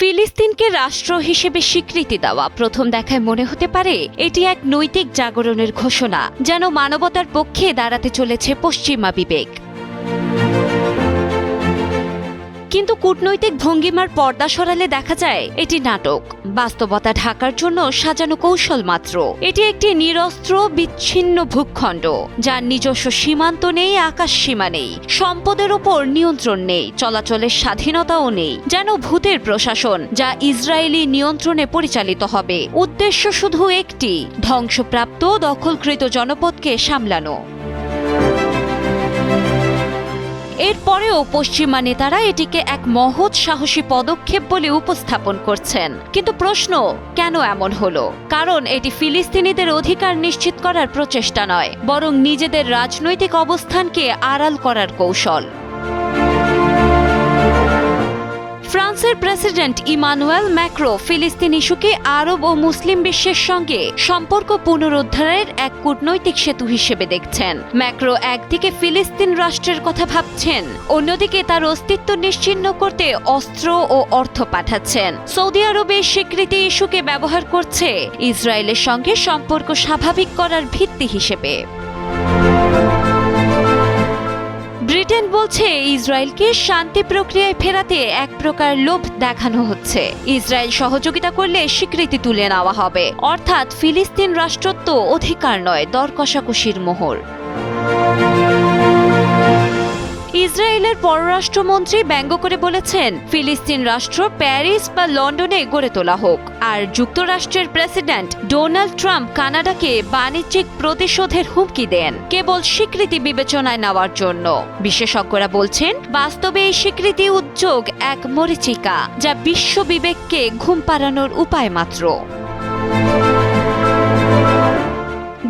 ফিলিস্তিনকে রাষ্ট্র হিসেবে স্বীকৃতি দেওয়া প্রথম দেখায় মনে হতে পারে এটি এক নৈতিক জাগরণের ঘোষণা, যেন মানবতার পক্ষে দাঁড়াতে চলেছে পশ্চিমা বিবেক। কিন্তু কূটনৈতিক ভঙ্গিমার পর্দা সরালে দেখা যায় এটি নাটক। বাস্তবতা ঢাকার জন্য সাজানো কৌশল মাত্র। এটি একটি নিরস্ত্র, বিচ্ছিন্ন ভূখণ্ড, যার নিজস্ব সীমান্ত নেই, আকাশ সীমা নেই, সম্পদের ওপর নিয়ন্ত্রণ নেই, চলাচলের স্বাধীনতাও নেই, যেন ভূতের প্রশাসন, যা ইসরায়েলি নিয়ন্ত্রণে পরিচালিত হবে, উদ্দেশ্য শুধু একটি, ধ্বংসপ্রাপ্ত, দখলকৃত জনপদকে সামলানো। এরপরেও পশ্চিমা নেতারা এটিকে এক মহৎ সাহসী পদক্ষেপ বলে উপস্থাপন করছেন। কিন্তু প্রশ্ন, কেন এমন হল? কারণ এটি ফিলিস্তিনিদের অধিকার নিশ্চিত করার প্রচেষ্টা নয়, বরং নিজেদের রাজনৈতিক অবস্থানকে আড়াল করার কৌশল। ফ্রান্সের প্রেসিডেন্ট ইমানুয়েল ম্যাক্রো ফিলিস্তিন ইস্যুকে আরব ও মুসলিম বিশ্বের সঙ্গে সম্পর্ক পুনরুদ্ধারের এক কূটনৈতিক সেতু হিসেবে দেখছেন। ম্যাক্রো একদিকে ফিলিস্তিন রাষ্ট্রের কথা ভাবছেন, অন্যদিকে তার অস্তিত্ব নিশ্চিহ্ন করতে অস্ত্র ও অর্থ পাঠাচ্ছেন। সৌদি আরবের স্বীকৃতি ইস্যুকে ব্যবহার করছে ইসরায়েলের সঙ্গে সম্পর্ক স্বাভাবিক করার ভিত্তি হিসেবে। বলছে, ইসরায়েলকে শান্তি প্রক্রিয়ায় ফেরাতে এক প্রকার লোভ দেখানো হচ্ছে। ইসরায়েল সহযোগিতা করলে স্বীকৃতি তুলে নেওয়া হবে। অর্থাৎ ফিলিস্তিন রাষ্ট্রত্ব অধিকার নয় দর কষাকষির মোহর। ইসরায়েলের পররাষ্ট্রমন্ত্রী ব্যঙ্গ করে বলেছেন, ফিলিস্তিন রাষ্ট্র প্যারিস বা লন্ডনে গড়ে তোলা হোক। আর যুক্তরাষ্ট্রের প্রেসিডেন্ট ডোনাল্ড ট্রাম্প কানাডাকে বাণিজ্যিক প্রতিশোধের হুমকি দেন, কেবল স্বীকৃতি বিবেচনায় নেওয়ার জন্য। বিশেষজ্ঞরা বলছেন, বাস্তবে এই স্বীকৃতি উদ্যোগ এক মরিচিকা, যা বিশ্ব বিবেককে ঘুম পাড়ানোর উপায় মাত্র।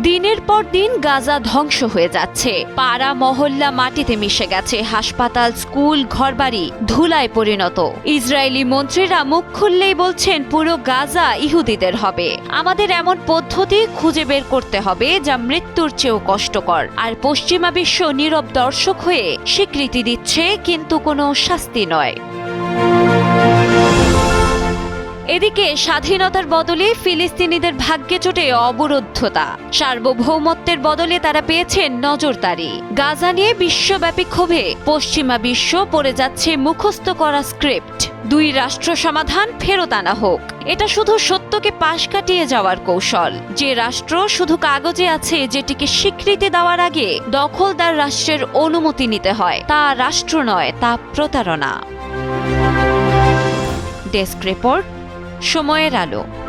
দিনের পর দিন গাজা ধ্বংস হয়ে যাচ্ছে। পাড়া মহল্লা মাটিতে মিশে গেছে হাসপাতাল, স্কুল, ঘরবাড়ি, ধুলায় পরিণত। ইসরায়েলি মন্ত্রীরা মুখ খুললেই বলছেন, পুরো গাজা ইহুদিদের হবে। আমাদের এমন পদ্ধতি খুঁজে বের করতে হবে যা মৃত্যুর চেয়েও কষ্টকর। আর পশ্চিমা বিশ্ব নীরব দর্শক হয়ে স্বীকৃতি দিচ্ছে, কিন্তু কোনো শাস্তি নয়। এদিকে স্বাধীনতার বদলে ফিলিস্তিনিদের ভাগ্যে চোটে অবরুদ্ধতা। সার্বভৌমত্বের বদলে তারা পেয়েছেন নজরদারি। গাজা নিয়ে বিশ্বব্যাপী ক্ষোভে পশ্চিমা বিশ্ব পড়ে যাচ্ছে মুখস্থ করা স্ক্রিপ্ট। দুই রাষ্ট্র সমাধান ফেরত আনা হোক। এটা শুধু সত্যকে পাশ কাটিয়ে যাওয়ার কৌশল। যে রাষ্ট্র শুধু কাগজে আছে যেটিকে স্বীকৃতি দেওয়ার আগে দখলদার রাষ্ট্রের অনুমতি নিতে হয়, তা রাষ্ট্র নয়, তা প্রতারণা। ডেস্ক রিপোর্ট সময়ের আলো।